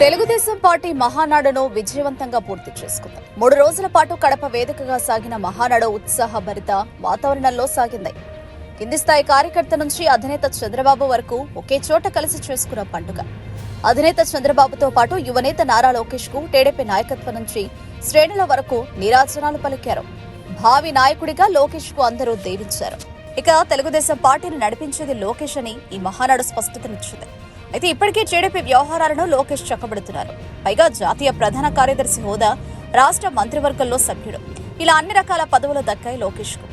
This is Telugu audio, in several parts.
తెలుగుదేశం పార్టీ మహానాడును విజయవంతంగా పూర్తి చేసుకుంది. మూడు రోజుల పాటు కడప వేదికగా సాగిన మహానాడు ఉత్సాహభరిత వాతావరణంలో సాగింది. కింది స్థాయి కార్యకర్త నుంచి అధినేత చంద్రబాబు వరకు ఒకే చోట కలిసి చేసుకున్న పండుగ. అధినేత చంద్రబాబుతో పాటు యువనేత నారా లోకేష్కు టీడీపీ నాయకత్వం నుంచి శ్రేణుల వరకు నీరాజనాలు పలికారు. భావి నాయకుడిగా లోకేష్కు అందరూ దీవించారు. ఇక తెలుగుదేశం పార్టీని నడిపించేది లోకేష్ అని ఈ మహానాడు స్పష్టతనిచ్చింది. అయితే ఇప్పటికే టీడీపీ వ్యవహారాలను లోకేష్ చక్కబెడుతున్నారు. పైగా జాతీయ ప్రధాన కార్యదర్శి హోదా రాష్ట్ర మంత్రివర్గంలో సభ్యుడు. ఇలా అన్ని రకాల పదవులు దక్కాయి లోకేష్కు.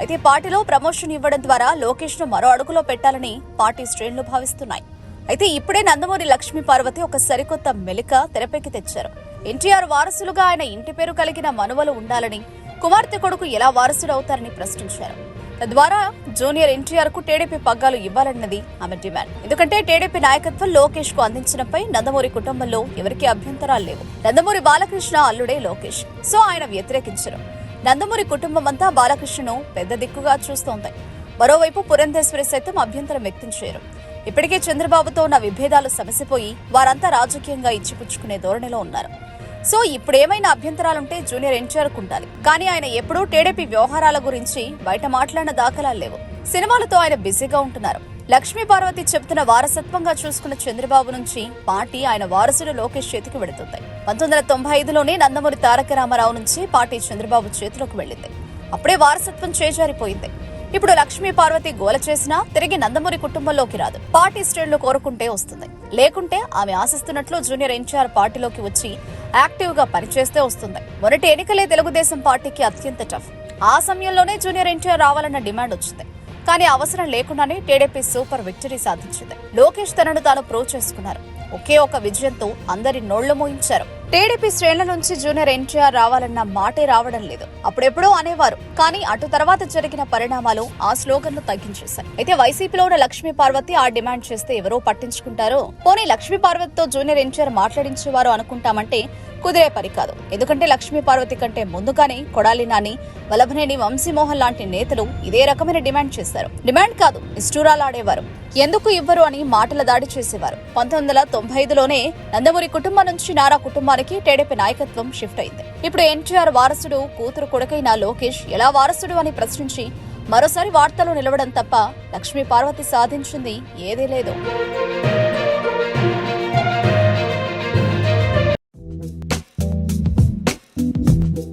అయితే పార్టీలో ప్రమోషన్ ఇవ్వడం ద్వారా లోకేష్ను మరో అడుగులో పెట్టాలని పార్టీ శ్రేణులు భావిస్తున్నాయి. అయితే ఇప్పుడే నందమూరి లక్ష్మీ పార్వతి ఒక సరికొత్త మెలిక తెరపైకి తెచ్చారు. ఎన్టీఆర్ వారసులుగా ఆయన ఇంటి పేరు కలిగిన మనువలు ఉండాలని కుమార్తె కొడుకు ఎలా వారసుడు అవుతారని ప్రశ్నించారు. తద్వారా జూనియర్ ఎన్టీఆర్కు టీడీపీ పగ్గాలు ఇవ్వాలన్నది ఆమె డిమాండ్. ఎందుకంటే టీడీపీ నాయకత్వం లోకేష్కు అందించడంపై నందమూరి కుటుంబంలో ఎవరికీ అభ్యంతరాలు లేవు. నందమూరి బాలకృష్ణ అల్లుడే లోకేష్. సో ఆయన వ్యతిరేకించరు నందమూరి కుటుంబం అంతా బాలకృష్ణను పెద్ద దిక్కుగా చూస్తోంది. మరోవైపు పురంధేశ్వరి సైతం అభ్యంతరం వ్యక్తం చేయరు. ఇప్పటికే చంద్రబాబుతో ఉన్న విభేదాలు సమసిపోయి వారంతా రాజకీయంగా ఇచ్చిపుచ్చుకునే ధోరణిలో ఉన్నారు. సో ఇప్పుడు ఏమైనా అభ్యంతరాలుంటే జూనియర్ ఎన్టీఆర్ ఉండాలి. కానీ ఆయన ఎప్పుడూ టీడీపీ వ్యవహారాల గురించి బయట మాట్లాడిన దాఖలాలు లేవు. సినిమాలతో ఆయన బిజీగా ఉంటున్నారు. లక్ష్మీ పార్వతి చెబుతున్న వారసత్వంగా చూసుకున్న చంద్రబాబు నుంచి పార్టీ ఆయన వారసుడు లోకేష్ చేతికి వెళుతుంది. పంతొమ్మిది వందల తొంభై ఐదులోనే నందమూరి తారక రామారావు నుంచి పార్టీ చంద్రబాబు చేతిలోకి వెళ్ళింది. అప్పుడే వారసత్వం చేజారిపోయింది. ఇప్పుడు లక్ష్మీ పార్వతి గోల చేసినా తిరిగి నందమూరి కుటుంబంలోకి రాదు. పార్టీ శ్రేణులు కోరుకుంటే వస్తుంది. లేకుంటే ఆమె ఆశిస్తున్నట్లు జూనియర్ ఎన్టీఆర్ పార్టీలోకి వచ్చి యాక్టివ్గా పనిచేస్తే వస్తుంది. మొదటి ఎన్నికలే తెలుగుదేశం పార్టీకి అత్యంత టఫ్. ఆ సమయంలోనే జూనియర్ ఎన్టీఆర్ రావాలన్న డిమాండ్ వచ్చింది. కానీ అవసరం లేకుండానే టీడీపీ సూపర్ విక్టరీ సాధించింది. లోకేష్ తనను తాను ప్రూవ్ చేసుకున్నారు. ఒకే ఒక విజయంతో అందరి నోళ్ళు మోయించారు. టీడీపీ శ్రేణుల నుంచి జూనియర్ ఎన్టీఆర్ రావాలన్న మాటే రావడం లేదు. అప్పుడెప్పుడో అనేవారు. కానీ అటు తర్వాత జరిగిన పరిణామాలు ఆ స్లోగన్లు తగ్గించేశాయి. అయితే వైసీపీలో ఉన్న లక్ష్మీ పార్వతి ఆ డిమాండ్ చేస్తే ఎవరో పట్టించుకుంటారో? పోనీ లక్ష్మీ పార్వతితో జూనియర్ ఎన్టీఆర్ మాట్లాడించేవారు అనుకుంటామంటే కుదిరే పని కాదు. ఎందుకంటే లక్ష్మీ పార్వతి కంటే ముందుగానే కొడాలి నాని వలభనేని వంశీమోహన్ లాంటి నేతలు ఇదే రకమైన డిమాండ్ చేశారు. డిమాండ్ కాదు నిష్ఠూరాలాడేవారు. ఎందుకు ఇవ్వరు అని మాటల దాడి చేసేవారు. పంతొమ్మిది వందల తొంభై ఐదులోనే నందమూరి కుటుంబం నుంచి నారా కుటుంబానికి టీడీపీ నాయకత్వం షిఫ్ట్ అయింది. ఇప్పుడు ఎన్టీఆర్ వారసుడు కూతురు కొడుకైన లోకేష్ ఎలా వారసుడు అని ప్రశ్నించి మరోసారి వార్తలు నిలవడం తప్ప లక్ష్మీ పార్వతి సాధించింది ఏదీ లేదు.